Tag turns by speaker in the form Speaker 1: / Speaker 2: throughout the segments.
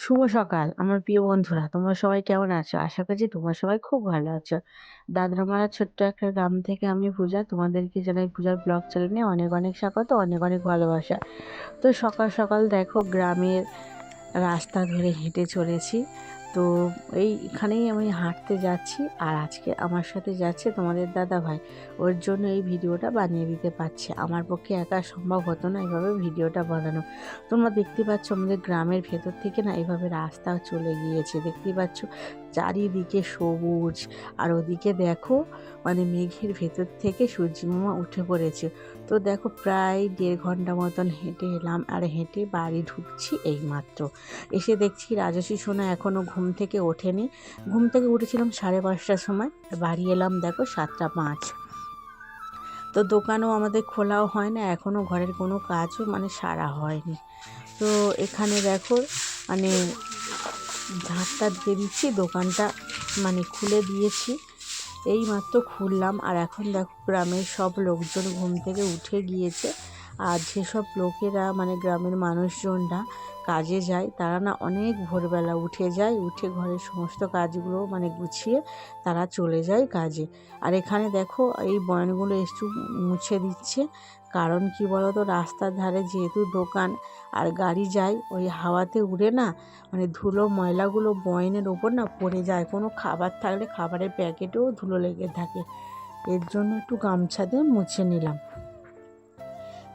Speaker 1: শুভ সকাল, আমার প্রিয় বন্ধুরা, তোমরা সবাই কেমন আছো? আশা করছি তোমরা সবাই খুব ভালো আছো। দাদরামারা ছোট্ট একটা গ্রাম থেকে আমি পূজা, তোমাদেরকে জানাই পূজার ব্লগ চ্যানেলে অনেক অনেক স্বাগত, অনেক অনেক ভালোবাসা। তো সকাল সকাল দেখো, গ্রামের রাস্তা ধরে হেঁটে চলেছি। তো এইখানেই আমি হাঁটতে যাচ্ছি আর আজকে আমার সাথে যাচ্ছে তোমাদের দাদা ভাই ওর জন্য এই ভিডিওটা বানিয়ে দিতে পারছি। আমার পক্ষে একা সম্ভব হতো না এভাবে ভিডিওটা বানানো। তোমরা দেখতে পাচ্ছ আমাদের গ্রামের ভেতর থেকে না এইভাবে রাস্তা চলে গিয়েছে। দেখতে পাচ্ছ চারিদিকে সবুজ আর ওদিকে দেখো মানে মেঘের ভেতর থেকে সূর্যমামা উঠে পড়েছে। তো দেখো প্রায় দেড় ঘণ্টা মতন হেঁটে এলাম আর হেঁটে বাড়ি ঢুকছি এই মাত্র এসে দেখছি রাজস্বী সোনা এখনও ঘুম থেকে ওঠেনি। ঘুম থেকে উঠেছিলাম সাড়ে পাঁচটার সময়। বাড়ি এলাম দেখো সাতটা পাঁচ। তো দোকানও আমাদের খোলাও হয় না এখনও ঘরের কোনো কাজও মানে সারা হয়নি। তো এখানে দেখো মানে ঝাঁটটা দিয়ে দিচ্ছি, দোকানটা মানে খুলে দিয়েছি। এই মাত্র খুললাম আর এখন দেখো গ্রামের সব লোকজন ঘুম থেকে উঠে গিয়েছে। আর যেসব লোকেরা মানে গ্রামের মানুষজনরা কাজে যায়, তারা না অনেক ভোরবেলা উঠে যায়, উঠে ঘরের সমস্ত কাজগুলো মানে গুছিয়ে তারা চলে যায় কাজে। আর এখানে দেখো, এই বয়নগুলো একটু মুছে দিচ্ছে। কারণ কি বলতো, রাস্তার ধারে যেহেতু দোকান আর গাড়ি যায়, ওই হাওয়াতে উড়ে না মানে ধুলো ময়লাগুলো বয়নের ওপর না পড়ে যায়। কোনো খাবার থাকলে খাবারের প্যাকেটেও ধুলো লেগে থাকে। এর জন্য একটু গামছা দিয়ে মুছে নিলাম।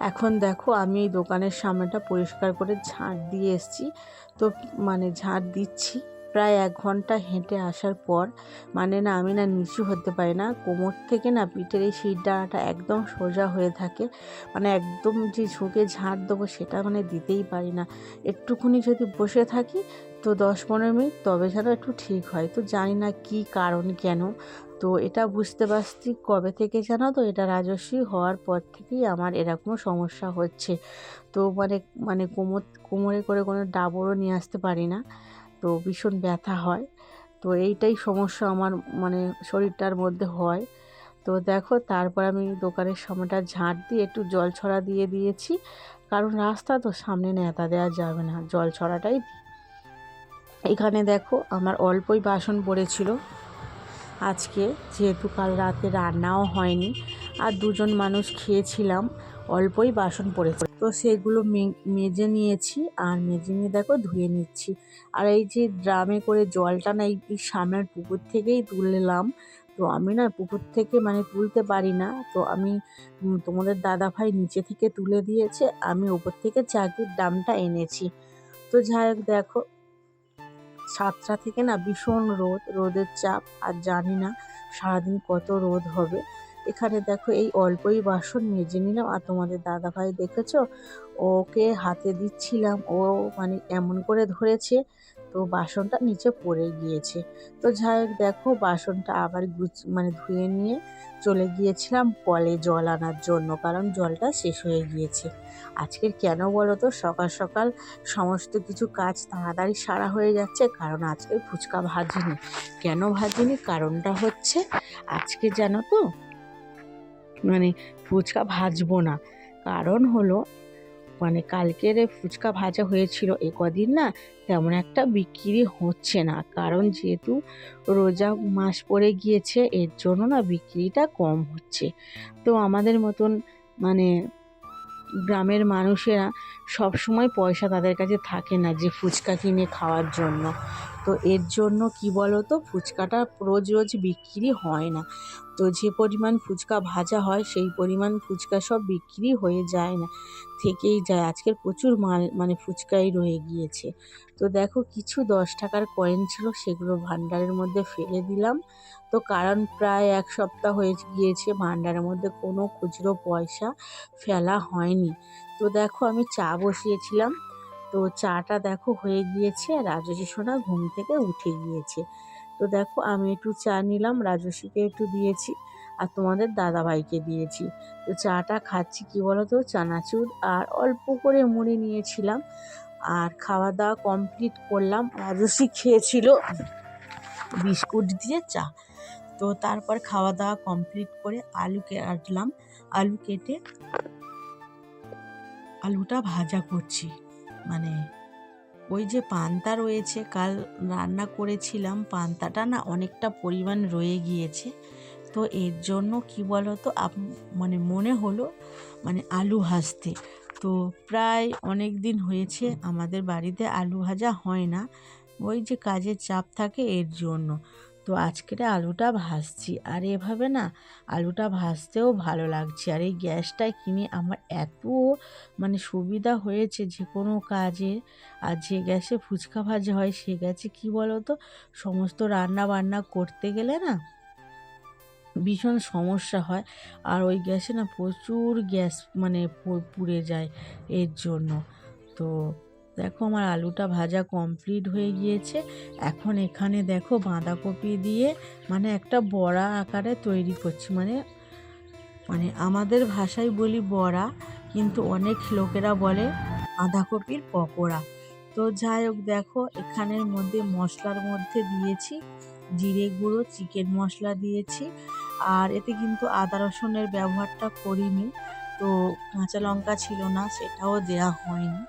Speaker 1: এখন দেখো আমি এই দোকানের সামনেটা পরিষ্কার করে ঝাঁট দিয়ে এসছি। তো মানে ঝাঁট দিচ্ছি। প্রায় এক ঘণ্টা হেঁটে আসার পর মানে না আমি না নিচু হতে পারি না। কোমর থেকে না পিঠের এই শির ডানাটা একদম সোজা হয়ে থাকে। মানে একদম যে ঝুঁকে ঝাঁট দেবো সেটা মানে দিতেই পারি না। একটুখানি যদি বসে থাকি, তো দশ পনেরো মিনিট, তবে যেন একটু ঠিক হয়। তো জানি না কি কারণ কেন। তো এটা বুঝতে পারছি কবে থেকে জানো তো এটা রাজস্বী হওয়ার পর থেকেই আমার এরকম সমস্যা হচ্ছে। তো মানে মানে কোমর, কোমরে করে কোনো ডাবরও নিয়ে আসতে পারি না, তো ভীষণ ব্যথা হয়। তো এইটাই সমস্যা আমার মানে শরীরটার মধ্যে হয়। তো দেখো তারপর আমি দোকানের সময়টা ঝাঁট দিয়ে একটু জল ছড়া দিয়ে দিয়েছি, কারণ রাস্তা তো সামনে নেতা দেওয়া যাবে না, জল ছড়াটাই এখানে দেখো আমার অল্পই বাসন পড়েছিল। আজকে যেহেতু কাল রাতে রান্নাও হয়নি, আর দুজন মানুষ খেয়েছিলাম, অল্পই বাসন পড়েছে। তো সেগুলো মেজে নিয়েছি, আর মেজে নিয়ে দেখো ধুয়ে নিচ্ছি। আর এই যে ড্রামে করে জলটা না এই সামনের পুকুর থেকেই তুললাম, তো আমি না পুকুর থেকে মানে তুলতে পারি না, তো আমি তোমাদের দাদা ভাই নিচে থেকে তুলে দিয়েছে, আমি ওপর থেকে চাকির দামটা এনেছি। তো যাই হোক দেখো সাতটা থেকে না ভীষণ রোদ, রোদের চাপ, আর জানি না সারাদিন কত রোদ হবে। এখানে দেখো এই অল্পই বাসন মেজে নিলাম, আর তোমাদের দাদা ভাই দেখেছ? ওকে হাতে দিচ্ছিলাম, ও মানে এমন করে ধরেছে তো বাসনটা নিচে পড়ে গিয়েছে। তো যাই হোক, দেখো বাসনটা আবার গুছ মানে ধুয়ে নিয়ে চলে গিয়েছিলাম কলে জল আনার জন্য, কারণ জলটা শেষ হয়ে গিয়েছে। আজকের কেন বলো তো, সকাল সকাল সমস্ত কিছু কাজ তাড়াতাড়ি সারা হয়ে যাচ্ছে, কারণ আজকে ফুচকা ভাজিনি। কেন ভাজিনি? কারণটা হচ্ছে আজকে জানো তো মানে ফুচকা ভাজবো না। কারণ হলো মানে কালকের ফুচকা ভাজা হয়েছিল এ কদিন না, তেমন একটা বিক্রি হচ্ছে না। কারণ যেহেতু রোজা মাস পড়ে গিয়েছে, এর জন্য না বিক্রিটা কম হচ্ছে। তো আমাদের মতন মানে গ্রামের মানুষেরা সব সময় পয়সা তাদের কাছে থাকে না যে ফুচকা কিনে খাওয়ার জন্য। তো এর জন্য কি বলো তো ফুচকাটা রোজ রোজ বিক্রি হয় না। তো যে পরিমাণ ফুচকা ভাজা হয়, সেই পরিমাণ ফুচকা সব বিক্রি হয়ে যায় না, থেকেই যায়। আজকের প্রচুর মাল মানে ফুচকাই রয়ে গিয়েছে। তো দেখো কিছু দশ টাকার কয়েন ছিল, সেগুলো ভাণ্ডারের মধ্যে ফেলে দিলাম। তো কারণ প্রায় এক সপ্তাহ হয়ে গিয়েছে, ভাণ্ডারের মধ্যে কোনো খুচরো পয়সা ফেলা হয়নি। তো দেখো আমি চা বসিয়েছিলাম। তো চাটা দেখো হয়ে গিয়েছে রাজস্বী সোনা ঘুম থেকে উঠে গিয়েছে। তো দেখো, আমি একটু চা নিলাম রাজস্বীকে একটু দিয়েছি আর তোমাদের দাদাভাইকে দিয়েছি। তো চাটা খাচ্ছি, কি বলতো, চানাচুর আর অল্প করে মুড়ি নিয়েছিলাম আর খাওয়া দাওয়া কমপ্লিট করলাম। রাজস্বী খেয়েছিল বিস্কুট দিয়ে চা। তো তারপর খাওয়া দাওয়া কমপ্লিট করে আলু কাটলাম। আলু কেটে আলুটা ভাজা করছি। মানে ওই যে পান্তা রয়েছে, কাল রান্না করেছিলাম, পান্তাটা না অনেকটা পরিমাণ রয়ে গিয়েছে। তো এর জন্য কি বলো তো আপ- মানে মনে হলো মানে আলু ভাজতে। তো প্রায় অনেক দিন হয়েছে আমাদের বাড়িতে আলু ভাজা হয় না। ওই যে কাজের চাপ থাকে এর জন্য। তো আজকের আলুটা ভাজছি। আর এভাবে না আলুটা ভাজতেও ভালো লাগছে। আর এই গ্যাসটা কিনে আমার এত মানে সুবিধা হয়েছে যে কোনো কাজে। আর যে গ্যাসে ফুচকা ভাজা হয় সে গ্যাসে কী বলো তো সমস্ত রান্না বান্না করতে গেলে না ভীষণ সমস্যা হয়। আর ওই গ্যাসে না প্রচুর গ্যাস মানে পুড়ে যায় এর জন্য। তো দেখো আমার আলুটা ভাজা কমপ্লিট হয়ে গিয়েছে। এখন এখানে দেখো বাঁধাকপি দিয়ে মানে একটা বড়া আকারে তৈরি করছি। মানে মানে আমাদের ভাষায় বলি বড়া, কিন্তু অনেক লোকেরা বলে বাঁধাকপির পকোড়া। তো যাই হোক দেখো, এখানের মধ্যে মশলার মধ্যে দিয়েছি জিরে গুঁড়ো, চিকেন মশলা দিয়েছি। আর এতে কিন্তু আদা রসুনের ব্যবহারটা করিনি, তো কাঁচা লঙ্কা ছিল না, সেটাও দেয়া হয়নি।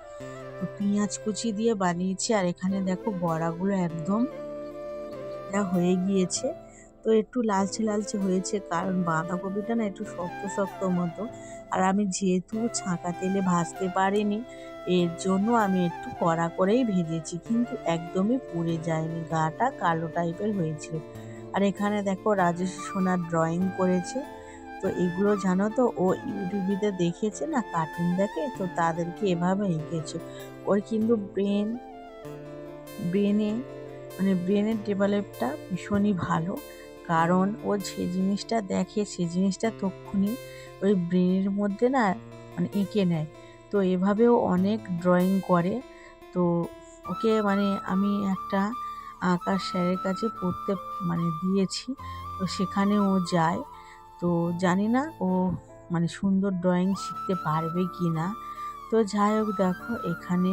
Speaker 1: পেঁয়াজ কুচি দিয়ে বানিয়েছি, আর এখানে দেখো বড়াগুলো একদম হয়ে গিয়েছে। তো একটু লালচে লালচে হয়েছে, কারণ বাঁধাকপিটা না একটু শক্ত শক্ত মতো। আর আমি যেহেতু ছাঁকা তেলে ভাজতে পারিনি, এর জন্য আমি একটু কড়া করেই ভেজেছি, কিন্তু একদমই পুড়ে যায়নি, গাটা কালো টাইপের হয়েছে আর এখানে দেখো রাজেশ সোনার ড্রয়িং করেছে। তো এগুলো জানো তো, ও ইউটিউবিতে দেখেছে না কার্টুন দেখে, তো তাদেরকে এভাবে এঁকেছে। ওর কিন্তু ব্রেন ব্রেনে মানে ব্রেনের ডেভেলপটা ভীষণই ভালো। কারণ ও যে জিনিসটা দেখে, সে জিনিসটা তক্ষুনি ওই ব্রেনের মধ্যে না মানে এঁকে নেয়। তো এভাবেও অনেক ড্রয়িং করে। তো ওকে মানে আমি একটা আঁকার স্যারের কাছে পড়তে মানে দিয়েছি। তো সেখানে ও যায়। তো জানি না ও মানে সুন্দর ড্রয়িং শিখতে পারবে কি না। তো যাই হোক দেখো, এখানে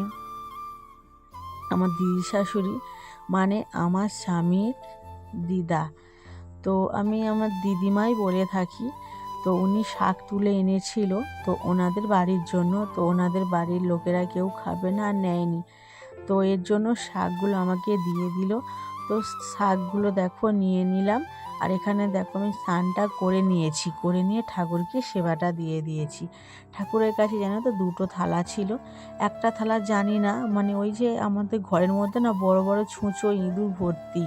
Speaker 1: আমার দিদি শাশুড়ি মানে আমার স্বামীর দিদা। তো আমি আমার দিদিমাই বলে থাকি, তো উনি শাক তুলে এনেছিল, তো ওনাদের বাড়ির জন্য, তো ওনাদের বাড়ির লোকেরা কেউ খাবে না আর নেয়নি। তো এর জন্য শাকগুলো আমাকে দিয়ে দিল। তো শাকগুলো দেখো নিয়ে নিলাম। আর এখানে দেখো আমি স্নানটা করে নিয়েছি, করে নিয়ে ঠাকুরকে সেবাটা দিয়ে দিয়েছি। ঠাকুরের কাছে জানো তো দুটো থালা ছিল। একটা থালা জানি না মানে ওই যে আমাদের ঘরের মধ্যে না বড় বড় ছুঁচো ইঁদুর ভর্তি।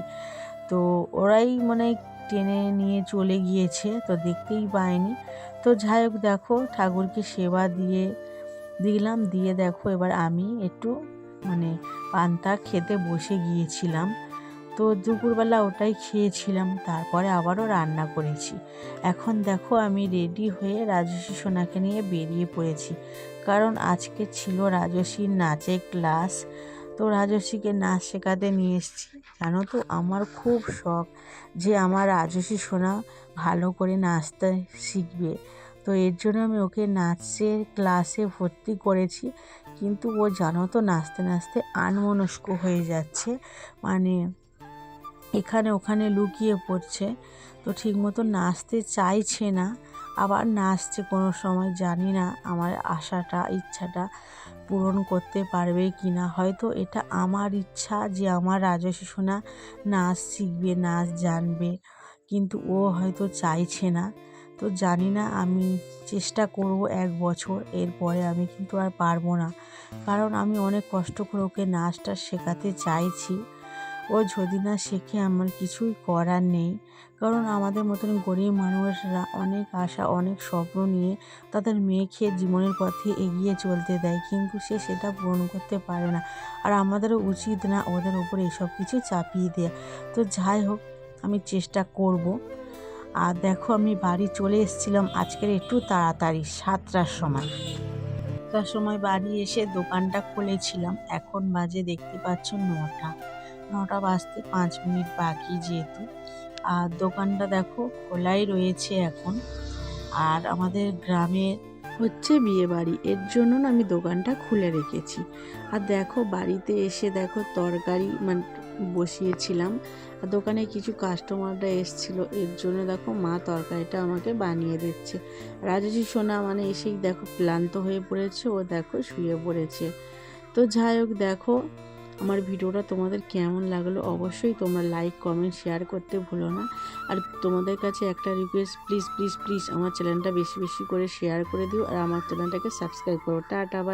Speaker 1: তো ওরাই মানে টেনে নিয়ে চলে গিয়েছে, তো দেখতেই পায়নি তো যাই হোক দেখো ঠাকুরকে সেবা দিয়ে দিলাম, দিয়ে দেখো এবার আমি একটু মানে পান্তা খেতে বসে গিয়েছিলাম। তো দুপুরবেলা ওটাই খেয়েছিলাম, তারপরে আবারও রান্না করেছি। এখন দেখো আমি রেডি হয়ে রাজস্বী সোনাকে নিয়ে বেরিয়ে পড়েছি, কারণ আজকে ছিল রাজস্বীর নাচের ক্লাস তো রাজস্বীকে নাচ শেখাতে নিয়ে এসেছি, জানো তো আমার খুব শখ যে আমার রাজস্বী সোনা ভালো করে নাচতে শিখবে। তো এর জন্য আমি ওকে নাচের ক্লাসে ভর্তি করেছি, কিন্তু ও জানো তো নাচতে নাচতে আনমনস্ক হয়ে যাচ্ছে। মানে এখানে ওখানে লুকিয়ে পড়ছে। তো ঠিকমতো নাচতে চাইছে না। আবার নাচছে কোনো সময়, জানি না আমার আশাটা, ইচ্ছাটা পূরণ করতে পারবে কি না হয়তো এটা আমার ইচ্ছা যে আমার রাজস্বী সোনা নাচ শিখবে, নাচ জানবে, কিন্তু ও হয়তো চাইছে না। তো জানি না আমি চেষ্টা করব এক বছর, এরপরে আমি কিন্তু আর পারব না। কারণ আমি অনেক কষ্ট করে ওকে নাচটা শেখাতে চাইছি। ও যদি না শেখে আমার কিছুই করার নেই। কারণ আমাদের মতন গরিব মানুষরা অনেক আশা, অনেক স্বপ্ন নিয়ে তাদের মেয়েকে জীবনের পথে এগিয়ে চলতে দেয়, কিন্তু সে সেটা পূরণ করতে পারে না। আর আমাদেরও উচিত না ওদের ওপর এসব কিছু চাপিয়ে দেওয়া তো যাই হোক, আমি চেষ্টা করব। আর দেখো, আমি বাড়ি চলে এসেছিলাম আজকের একটু তাড়াতাড়ি, সাতটার সময়। সাতটার সময় বাড়ি এসে দোকানটা খুলেছিলাম। এখন বাজে দেখতে পাচ্ছ নটা। নটা বাজতে পাঁচ মিনিট বাকি যেহেতু। আর দোকানটা দেখো খোলাই রয়েছে এখন। আর আমাদের গ্রামে হচ্ছে বিয়ে বাড়ি। এর জন্য না আমি দোকানটা খুলে রেখেছি। আর দেখো বাড়িতে এসে দেখো তরকারি মানে বসিয়েছিলাম। আর দোকানে কিছু কাস্টমাররা এসছিল। এর জন্য দেখো মা তরকারিটা আমাকে বানিয়ে দিচ্ছে। রাজস্বী সোনা মানে এসেই দেখো ক্লান্ত হয়ে পড়েছে। ও দেখো শুয়ে পড়েছে। তো যাই হোক দেখো আমার ভিডিওটা তোমাদের কেমন লাগল অবশ্যই তোমরা লাইক কমেন্ট শেয়ার করতে ভুলো না। আর তোমাদের কাছে একটা রিকোয়েস্ট প্লিজ প্লিজ প্লিজ আমার চ্যানেলটা বেশি বেশি করে শেয়ার করে দিও। আর আমার চ্যানেলটাকে সাবস্ক্রাইব করো। টাটা